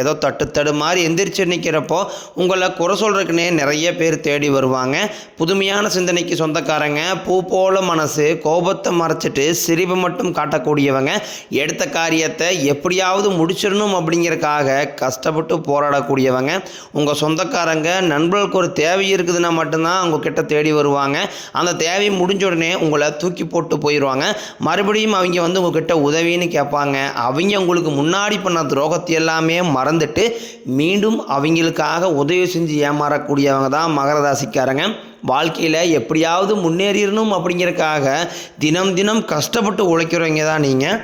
ஏதோ தட்டு தடு மாதிரி எந்திரிச்சு நிற்கிறப்போ உங்களை குறை சொல்கிறதுக்குனே நிறைய பேர் தேடி வருவாங்க. புதுமையான சிந்தனைக்கு சொந்தக்காரங்க பூ போல மனசு கோபத்தை மறைச்சிட்டு சிரிப்பு மட்டும் காட்டக்கூடியவங்க. எடுத்த காரியத்தை எப்படியாவது முடிச்சிடணும் அப்படிங்கிறக்காக கஷ்டப்பட்டு போராடக்கூடியவங்க. உங்கள் சொந்தக்காரங்க நண்பர்களுக்கு ஒரு தேவை இருக்குதுன்னா மட்டும்தான் அவங்க கிட்ட தேடி வருவாங்க. அந்த தேவை முடிஞ்ச உடனே உங்களை தூக்கி போட்டு போயிடுவாங்க. மறுபடியும் அவங்க வந்து உங்ககிட்ட உதவின்னு கேட்பாங்க. அவங்க உங்களுக்கு முன்னாடி பண்ண துரோகத்தை எல்லாமே மறந்துட்டு மீண்டும் அவங்களுக்காக உதவி செஞ்சு ஏமாறக்கூடியவங்க தான் மகர ராசிக்காரங்க. வாழ்க்கையில் எப்படியாவது முன்னேறிடணும் அப்படிங்கிறக்காக தினம் தினம் கஷ்டப்பட்டு உழைக்கிறவங்க தான் நீங்கள்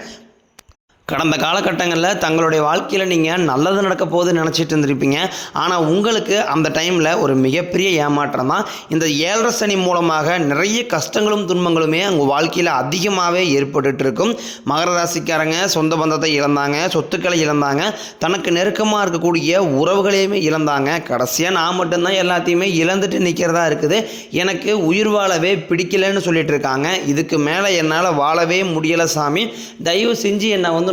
கடந்த காலகட்டங்களில் தங்களுடைய வாழ்க்கையில் நீங்கள் நல்லது நடக்க போகுதுன்னு நினச்சிட்டு இருந்திருப்பீங்க. ஆனால் உங்களுக்கு அந்த டைமில் ஒரு மிகப்பெரிய ஏமாற்றம் தான். இந்த ஏழரை சனி மூலமாக நிறைய கஷ்டங்களும் துன்பங்களுமே உங்கள் வாழ்க்கையில் அதிகமாகவே ஏற்பட்டுட்டு இருக்கும் மகர ராசிக்காரங்க சொந்த பந்தத்தை இழந்தாங்க சொத்துக்களை இழந்தாங்க தனக்கு நெருக்கமாக இருக்கக்கூடிய உறவுகளையுமே இழந்தாங்க. கடைசியாக நான் மட்டும்தான் எல்லாத்தையுமே இழந்துட்டு நிற்கிறதா இருக்குது. எனக்கு உயிர் வாழவே பிடிக்கலன்னு சொல்லிட்டு இருக்காங்க இதுக்கு மேலே என்னால் வாழவே முடியலை சாமி. தயவு செஞ்சு என்னை வந்து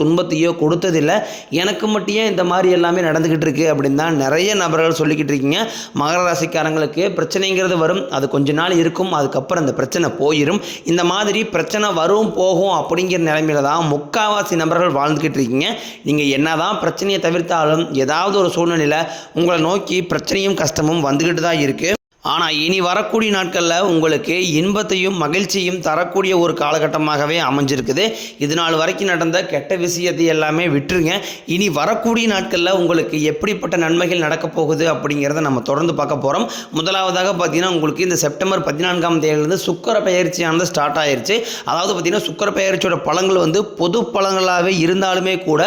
துன்பத்தையோ கொடுத்ததில்லை. எனக்கு மட்டும் ஏன் இந்த மாதிரி எல்லாமே நடந்துக்கிட்டு இருக்குது அப்படின்னு தான் நிறைய நபர்கள் சொல்லிக்கிட்டு இருக்கீங்க. மகர ராசிக்காரங்களுக்கு பிரச்சனைங்கிறது வரும். அது கொஞ்ச நாள் இருக்கும். அதுக்கப்புறம் அந்த பிரச்சனை போயிடும் இந்த மாதிரி பிரச்சனை வரும் போகும் அப்படிங்கிற நிலைமையில தான் முக்காவாசி நபர்கள் வாழ்ந்துக்கிட்டு இருக்கீங்க. நீங்கள் என்னதான் பிரச்சனையை தவிர்த்தாலும் ஏதாவது ஒரு சூழ்நிலையில் உங்களை நோக்கி பிரச்சனையும் கஷ்டமும் வந்துக்கிட்டு தான் இருக்குது ஆனால் இனி வரக்கூடிய நாட்களில் உங்களுக்கு இன்பத்தையும் மகிழ்ச்சியும் தரக்கூடிய ஒரு காலகட்டமாகவே அமைஞ்சிருக்குது. இது நாள் வரைக்கும் நடந்த கெட்ட விஷயத்தை எல்லாமே விட்டுருங்க. இனி வரக்கூடிய நாட்களில் உங்களுக்கு எப்படிப்பட்ட நன்மைகள் நடக்கப் போகுது அப்படிங்கிறத நம்ம தொடர்ந்து பார்க்க போகிறோம் முதலாவதாக பார்த்தீங்கன்னா உங்களுக்கு இந்த செப்டம்பர் பதினான்காம் தேதியிலிருந்து சுக்கர பயிற்சியானது ஸ்டார்ட் ஆயிடுச்சு அதாவது பார்த்தீங்கன்னா சுக்கர பயிற்சியோட பழங்கள் வந்து பொது பழங்களாகவே இருந்தாலுமே கூட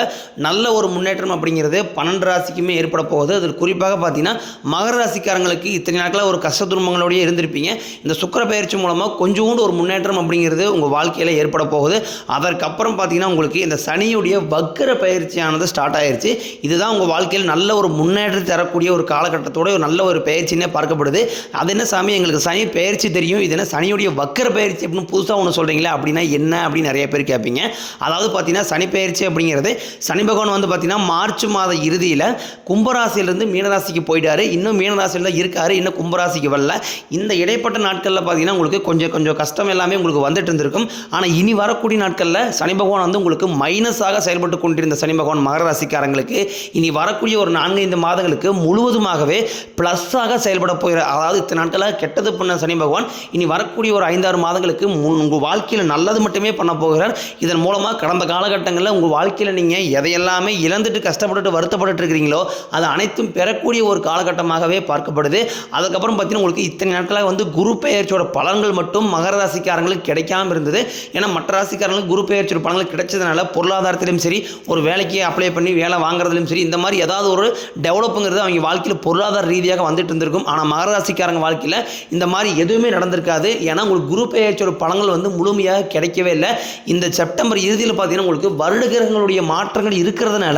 நல்ல ஒரு முன்னேற்றம் அப்படிங்கிறது பன்னெண்டு ராசிக்குமே ஏற்பட போகுது. அதில் குறிப்பாக பார்த்தீங்கன்னா மகர ராசிக்காரங்களுக்கு இத்தனை நாட்களாக ஒரு கஷ்ட துன்பங்களோடய இருந்திருப்பீங்க. இந்த சுக்கர பயிற்சி மூலமாக கொஞ்சோண்டு ஒரு முன்னேற்றம் அப்படிங்கிறது உங்கள் வாழ்க்கையில் ஏற்பட போகுது. அதற்கப்புறம் பார்த்தீங்கன்னா உங்களுக்கு இந்த சனியுடைய வக்கர பயிற்சியானது ஸ்டார்ட் ஆயிடுச்சு இதுதான் உங்கள் வாழ்க்கையில் நல்ல ஒரு முன்னேற்றம் தரக்கூடிய ஒரு காலகட்டத்தோட ஒரு நல்ல ஒரு பயிற்சினே பார்க்கப்படுது. அது என்ன சாமி? எங்களுக்கு சனி பயிற்சி தெரியும். இது என்ன சனியுடைய வக்கர பயிற்சி அப்படின்னு புதுசாக ஒன்று சொல்கிறீங்களா அப்படின்னா என்ன அப்படின்னு நிறைய பேர் கேட்பீங்க. அதாவது பார்த்தீங்கன்னா சனி பயிற்சி அப்படிங்கிறது சனி பகவான் வந்து பார்த்தீங்கன்னா மார்ச் மாத இறுதியில் கும்பராசியிலிருந்து மீனராசிக்கு போயிட்டாரு. இன்னும் மீனராசியில் தான் இருக்காரு. இன்னும் கும்பராசிக்கு வரல. இந்த இடைப்பட்ட நாட்களில் பார்த்தீங்கன்னா உங்களுக்கு கொஞ்சம் கொஞ்சம் கஷ்டம் எல்லாமே உங்களுக்கு வந்துட்டு இருந்திருக்கும். ஆனால் இனி வரக்கூடிய நாட்களில் சனி பகவான் வந்து உங்களுக்கு மைனஸாக செயல்பட்டு கொண்டிருந்த சனி பகவான் மகர ராசிக்காரங்களுக்கு இனி வரக்கூடிய ஒரு நான்கு ஐந்து மாதங்களுக்கு முழுவதுமாகவே ப்ளஸ்ஸாக செயல்பட போகிற அதாவது இத்தனை நாட்களாக கெட்டது பண்ண சனி பகவான் இனி வரக்கூடிய ஒரு ஐந்தாறு மாதங்களுக்கு உங்கள் வாழ்க்கையில் நல்லது மட்டுமே பண்ண போகிறார். இதன் மூலமாக கடந்த காலகட்டங்களில் உங்கள் வாழ்க்கையில் நீங்கள் எதையெல்லாமே இழந்துட்டு கஷ்டப்பட்டுட்டு வருத்தப்பட்டு இருக்கிறீங்களோ அது அனைத்தும் பெறக்கூடிய ஒரு காலகட்டமாகவே பார்க்கப்படுது. அதுக்கப்புறம் பார்த்தீங்கன்னா உங்களுக்கு இத்தனை நாட்களாக வந்து குரு பெயர்ச்சியோட பலன்கள் மட்டும் மகர ராசிக்காரங்களுக்கு கிடைக்காம இருந்தது. ஏன்னா மற்ற ராசிக்காரங்களுக்கு குரு பெயர்ச்சியோட பலன்கள் கிடைச்சதுனால பொருளாதாரத்திலும் சரி ஒரு வேலைக்கு அப்ளை பண்ணி வேலை வாங்குறதுலையும் சரி இந்த மாதிரி ஏதாவது ஒரு டெவலப்புங்கிறது அவங்க வாழ்க்கையில் பொருளாதார ரீதியாக வந்துட்டு இருந்திருக்கும். ஆனால் மகர ராசிக்காரங்க வாழ்க்கையில் இந்த மாதிரி எதுவுமே நடந்திருக்காது. ஏன்னா உங்களுக்கு குரு பெயர்ச்சியோட பலன்கள் வந்து முழுமையாக கிடைக்கவே இல்லை. இந்த செப்டம்பர் இறுதியில் பார்த்தீங்கன்னா உங்களுக்கு வருட கிரகங்களுடைய மாற்றங்கள் இருக்கிறதுனால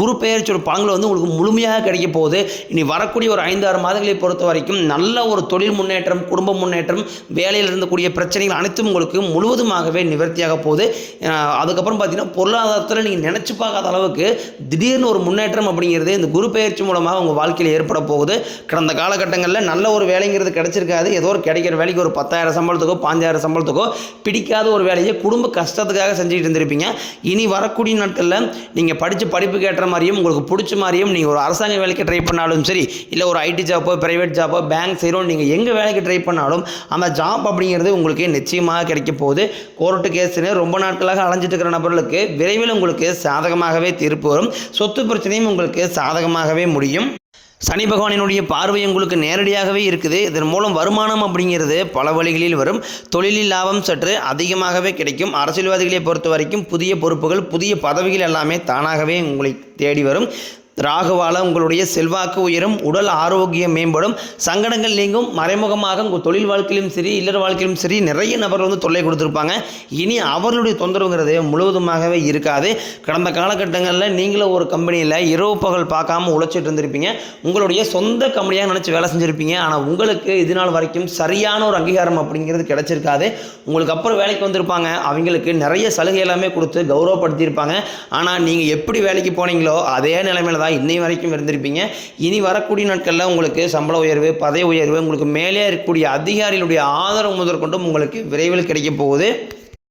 குரு பெயர்ச்சியோட பலன்கள் வந்து உங்களுக்கு முழுமையாக கிடைக்க போகுது. இனி வரக்கூடிய ஒரு ஐந்து ஆறு மாதங்களை பொறுத்த வரைக்கும் நல்ல நல்ல ஒரு தொழில் முன்னேற்றம் குடும்ப முன்னேற்றம் வேலையில் இருந்தக்கூடிய பிரச்சனைகள் அனைத்தும் உங்களுக்கு முழுவதுமாகவே நிவர்த்தியாக போகுது. அதுக்கப்புறம் பார்த்தீங்கன்னா பொருளாதாரத்தில் நீங்கள் நினச்சி பார்க்காத அளவுக்கு திடீர்னு ஒரு முன்னேற்றம் அப்படிங்கிறது இந்த குரு பெயர்ச்சி மூலமாக உங்கள் வாழ்க்கையில் ஏற்பட போகுது. கடந்த காலகட்டங்களில் நல்ல ஒரு வேலைங்கிறது கிடைச்சிருக்காது. ஏதோ ஒரு கிடைக்கிற வேலைக்கு ஒரு பத்தாயிரம் சம்பளத்துக்கோ பாஞ்சாயிரம் சம்பளத்துக்கோ பிடிக்காத ஒரு வேலையை குடும்ப கஷ்டத்துக்காக செஞ்சுக்கிட்டு இருந்திருப்பீங்க. இனி வரக்கூடிய நாட்களில் நீங்கள் படித்த படிப்புக்கு ஏற்ற மாதிரியும் உங்களுக்கு பிடிச்ச மாதிரியும் நீங்கள் ஒரு அரசாங்க வேலைக்கு ட்ரை பண்ணாலும் சரி இல்லை ஒரு ஐடி ஜாப்போ ப்ரைவேட் ஜாப்போ பேங்க் செய்கிறோம் நீங்கள் எங்கே வேலைக்கு ட்ரை பண்ணாலும் அந்த ஜாப் அப்படிங்கிறது உங்களுக்கு நிச்சயமாக கிடைக்க போகுது. கோர்ட்டு கேஸ்னு ரொம்ப நாட்களாக அலைஞ்சிட்டு இருக்கிற நபர்களுக்கு விரைவில் உங்களுக்கு சாதகமாகவே தீர்ப்பு வரும். சொத்து பிரச்சனையும் உங்களுக்கு சாதகமாகவே முடியும். சனி பகவானினுடைய பார்வை உங்களுக்கு நேரடியாகவே இருக்குது. இதன் மூலம் வருமானம் அப்படிங்கிறது பல வழிகளில் வரும். தொழிலில் லாபம் சற்று அதிகமாகவே கிடைக்கும். அரசியல்வாதிகளை பொறுத்த வரைக்கும் புதிய பொறுப்புகள் புதிய பதவிகள் எல்லாமே தானாகவே உங்களை தேடி வரும். ராகுவால உங்களுடைய செல்வாக்கு உயரும் உடல் ஆரோக்கியம் மேம்படும் சங்கடங்கள் நீங்கும் மறைமுகமாக உங்கள் தொழில் வாழ்க்கையிலும் சரி இல்லற வாழ்க்கையிலும் சரி நிறைய நபர்கள் வந்து தொல்லை கொடுத்துருப்பாங்க. இனி அவர்களுடைய தொந்தரவுங்கிறது முழுவதுமாகவே இருக்காது. கடந்த காலகட்டங்களில் நீங்களும் ஒரு கம்பெனியில் இரவு பகல் பார்க்காம உழைச்சிட்டு இருந்திருப்பீங்க. உங்களுடைய சொந்த கம்பெனியாக நினச்சி வேலை செஞ்சுருப்பீங்க. ஆனால் உங்களுக்கு இது நாள் வரைக்கும் சரியான ஒரு அங்கீகாரம் அப்படிங்கிறது கிடைச்சிருக்காது. உங்களுக்கு அப்புறம் வேலைக்கு வந்திருப்பாங்க. அவங்களுக்கு நிறைய சலுகை எல்லாமே கொடுத்து கௌரவப்படுத்தியிருப்பாங்க. ஆனால் நீங்கள் எப்படி வேலைக்கு போனீங்களோ அதே நிலைமையில தான் இன்னை வரைக்கும் இருந்திருப்பீங்க. இனி வரக்கூடிய நாட்களில் உங்களுக்கு சம்பள உயர்வு பதவி உயர்வு உங்களுக்கு மேலே இருக்கக்கூடிய அதிகாரிகளுடைய ஆதரவு முதற்கொண்டும் உங்களுக்கு விரைவில் கிடைக்க போகுது.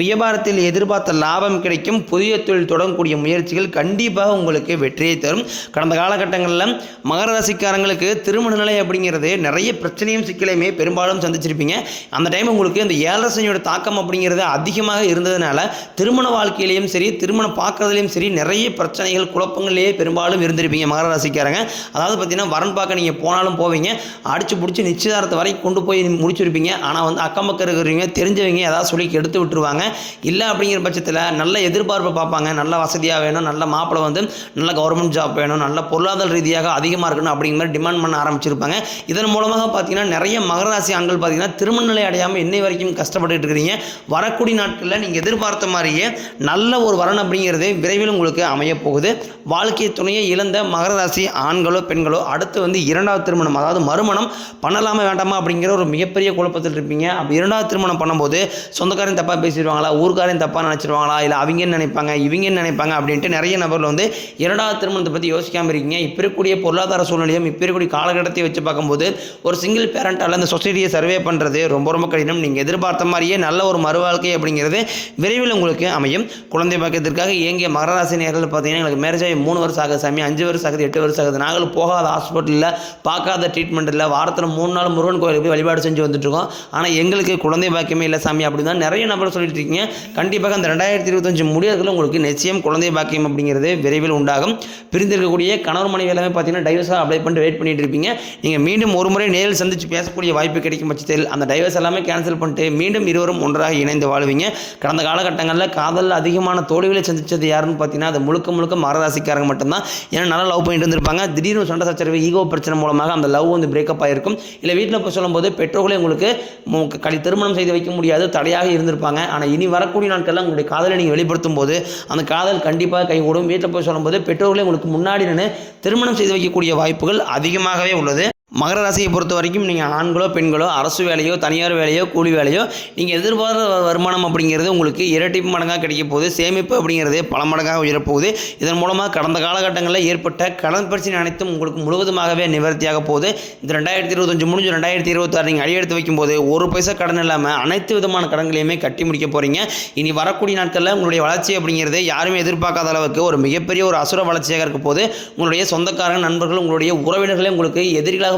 வியாபாரத்தில் எதிர்பார்த்த லாபம் கிடைக்கும். புதிய தொழில் தொடங்கக்கூடிய முயற்சிகள் கண்டிப்பாக உங்களுக்கு வெற்றியை தரும். கடந்த காலகட்டங்களில் மகர ராசிக்காரங்களுக்கு திருமண நிலை அப்படிங்கிறது நிறைய பிரச்சனையும் சிக்கலையுமே பெரும்பாலும் சந்திச்சிருப்பீங்க. அந்த டைம் உங்களுக்கு இந்த ஏழரை சனியோட தாக்கம் அப்படிங்கிறது அதிகமாக இருந்ததுனால திருமண வாழ்க்கையிலையும் சரி திருமணம் பார்க்கறதுலையும் சரி நிறைய பிரச்சனைகள் குழப்பங்கள்லேயே பெரும்பாலும் இருந்திருப்பீங்க மகர ராசிக்காரங்க. அதாவது பார்த்தீங்கன்னா வரன் பார்க்க நீங்கள் போனாலும் போவீங்க. அடிச்சு பிடிச்சி நிச்சயதாரத்தை வரைக்கும் கொண்டு போய் முடிச்சிருப்பீங்க. ஆனால் வந்து அக்கம் பக்கம் இருக்கிறவங்க தெரிஞ்சவங்க ஏதாவது சொல்லி எடுத்து விட்டுருவாங்க. இல்லை அப்படிங்கிற பட்சத்தில் நல்ல எதிர்பார்ப்பை பார்ப்பாங்க. நல்ல வசதியாக வேணும் நல்ல மாப்பிள்ளை வந்து நல்ல கவர்மெண்ட் ஜாப் வேணும் நல்ல பொருளாதார ரீதியாக அதிகமாக இருக்கணும் அப்படிங்கிற மாதிரி டிமாண்ட் பண்ண ஆரம்பிச்சிருப்பாங்க. இதன் மூலமாக பார்த்தீங்கன்னா நிறைய மகராசி ஆண்கள் பார்த்தீங்கன்னா திருமண நிலை அடையாமல் இன்னை வரைக்கும் கஷ்டப்பட்டுட்டு இருக்கிறீங்க வரக்கூடிய நாட்களில் நீங்கள் எதிர்பார்த்த மாதிரியே நல்ல ஒரு வரன் அப்படிங்கிறது விரைவில் உங்களுக்கு அமையப் போகுது. வாழ்க்கை துணையை இழந்த மகராசி ஆண்களோ பெண்களோ அடுத்து வந்து இரண்டாவது திருமணம் அதாவது மறுமணம் பண்ணலாமா வேண்டாமா அப்படிங்கிற ஒரு மிகப்பெரிய குழப்பத்தில் இருப்பீங்க. அப்படி இரண்டாவது திருமணம் பண்ணும்போது சொந்தக்காரன் தப்பாக நினச்சிருவாங்களா? ஊருக்காரையும் தப்பாக நினச்சிருவாங்களா? இல்லை அவங்க என்ன நினைப்பாங்க இவங்க என்ன நினைப்பாங்க அப்படின்ட்டு நிறைய நபர்கள் வந்து இரண்டாவது திருமணத்தை பற்றி யோசிக்காமல் இருக்கீங்க. இப்போ இருக்கக்கூடிய பொருளாதார சூழ்நிலையும் இப்போ இருக்கக்கூடிய காலகட்டத்தை வச்சு பார்க்கும்போது ஒரு சிங்கிள் பேரண்டால் அந்த சொசைட்டியை சர்வே பண்ணுறது ரொம்ப ரொம்ப கடினம். நீங்கள் எதிர்பார்த்த மாதிரியே நல்ல ஒரு மறுவாழ்க்கை அப்படிங்கிறது விரைவில் உங்களுக்கு அமையும். குழந்தை பாக்கியத்திற்காக இயங்கிய மகராசி நேரில் பார்த்தீங்கன்னா எனக்கு மேரேஜ் ஆகி மூணு வருஷம் ஆகுது சாமி அஞ்சு வருஷம் ஆகுது எட்டு வருஷம் ஆகுது. நாங்களும் போகாத ஹாஸ்பிட்டலில் பார்க்காத ட்ரீட்மெண்ட் இல்லை வாரத்தில் மூணு நாள் முருகன் கோயிலுக்கு போய் வழிபாடு செஞ்சு வந்துட்டுருக்கோம் ஆனால் எங்களுக்கு குழந்தை பாக்கியமே இல்லை சாமி அப்படி தான் நிறைய நபர் சொல்லிட்டு இருக்கீங்க கண்டிப்பாக அந்த ரெண்டாயிரத்தி இருபத்தஞ்சு முடியறதுல உங்களுக்கு நிச்சயம் குழந்தை பாக்கியம் அப்படிங்கிறது விரைவில் உண்டாகும். பிரிந்திருக்கக்கூடிய கணவர் மனைவி எல்லாமே பார்த்தீங்கன்னா டைவர்ஸாக அப்ளை பண்ணிட்டு வெயிட் பண்ணிட்டு இருப்பீங்க. நீங்கள் மீண்டும் ஒரு முறை நேரில் சந்தித்து பேசக்கூடிய வாய்ப்பு கிடைக்கும் பட்சத்தில் அந்த டைவர்ஸ் எல்லாமே கேன்சல் பண்ணிட்டு மீண்டும் இருவரும் ஒன்றாக இணைந்து வாழ்வீங்க. கடந்த காலகட்டங்களில் காதலில் அதிகமான தோல்விகளை சந்திச்சது யாருன்னு பார்த்தீங்கன்னா அது முழுக்க முழுக்க மரராசிக்காரங்க மட்டும்தான். ஏன்னா நல்லா லவ் பண்ணிட்டு இருந்திருப்பாங்க. திடீர்னு சண்டை சச்சரவு ஈகோ பிரச்சனை மூலமாக அந்த லவ் வந்து பிரேக்கப் ஆகிருக்கும் இல்லை வீட்டில் போய் சொல்லும்போது பெற்றோர்களே உங்களுக்கு மு- கலி திருமணம் செய்து வைக்க முடியாது தடையாக இருந்திருப்பாங்க. ஆனால் இனி வரக்கூடிய நாட்களில் உங்களுடைய காதலை நீங்கள் வெளிப்படுத்தும் போது அந்த காதல் கண்டிப்பாக கைகூடும் வீட்டில் போய் சொல்லும்போது பெற்றோர்களே உங்களுக்கு முன்னாடி நின்று திருமணம் செய்து வைக்கக்கூடிய வாய்ப்புகள் அதிகமாகவே உள்ளது. மகர ராசியை பொறுத்த வரைக்கும் நீங்கள் ஆண்களோ பெண்களோ அரசு வேலையோ தனியார் வேலையோ கூலி வேலையோ நீங்கள் எதிர்பார்த்த வருமானம் அப்படிங்கிறது உங்களுக்கு இரட்டிப்பு மடங்காக கிடைக்க போகுது. சேமிப்பு அப்படிங்கிறது பல மடங்காக உயரப்போகுது. இதன் மூலமாக கடந்த காலகட்டங்களில் ஏற்பட்ட கடன் பிரச்சனை அனைத்தும் உங்களுக்கு முழுவதுமாகவே நிவர்த்தியாக போகுது. இந்த ரெண்டாயிரத்தி இருபத்தஞ்சு முடிஞ்சு ரெண்டாயிரத்தி இருபத்தாறு நீங்கள் அடியெடுத்து வைக்கும்போது ஒரு பைசா கடன் இல்லாமல் அனைத்து விதமான கடன்களையுமே கட்டி முடிக்க போகிறீங்க இனி வரக்கூடிய நாட்களில் உங்களுடைய வளர்ச்சி அப்படிங்கிறது யாருமே எதிர்பார்க்காத அளவுக்கு ஒரு மிகப்பெரிய ஒரு அசுர வளர்ச்சியாக இருக்க போது உங்களுடைய சொந்தக்காரங்க நண்பர்கள் உங்களுடைய உறவினர்களே உங்களுக்கு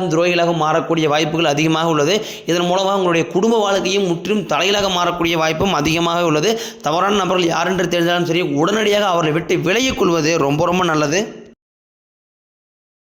எதிரிகளாகவும் துரோகிகளாகவும் மாறக்கூடிய வாய்ப்புகள் அதிகமாக உள்ளது. இதன் மூலமாக உங்களுடைய குடும்ப வாழ்க்கையும் முற்றிலும் தலையிலாக மாறக்கூடிய வாய்ப்பும் அதிகமாக உள்ளது. தவறான நபர்கள் யாரென்று தெரிந்தாலும் சரி உடனடியாக அவர்களை விட்டு விலகிக் கொள்வது ரொம்ப ரொம்ப நல்லது.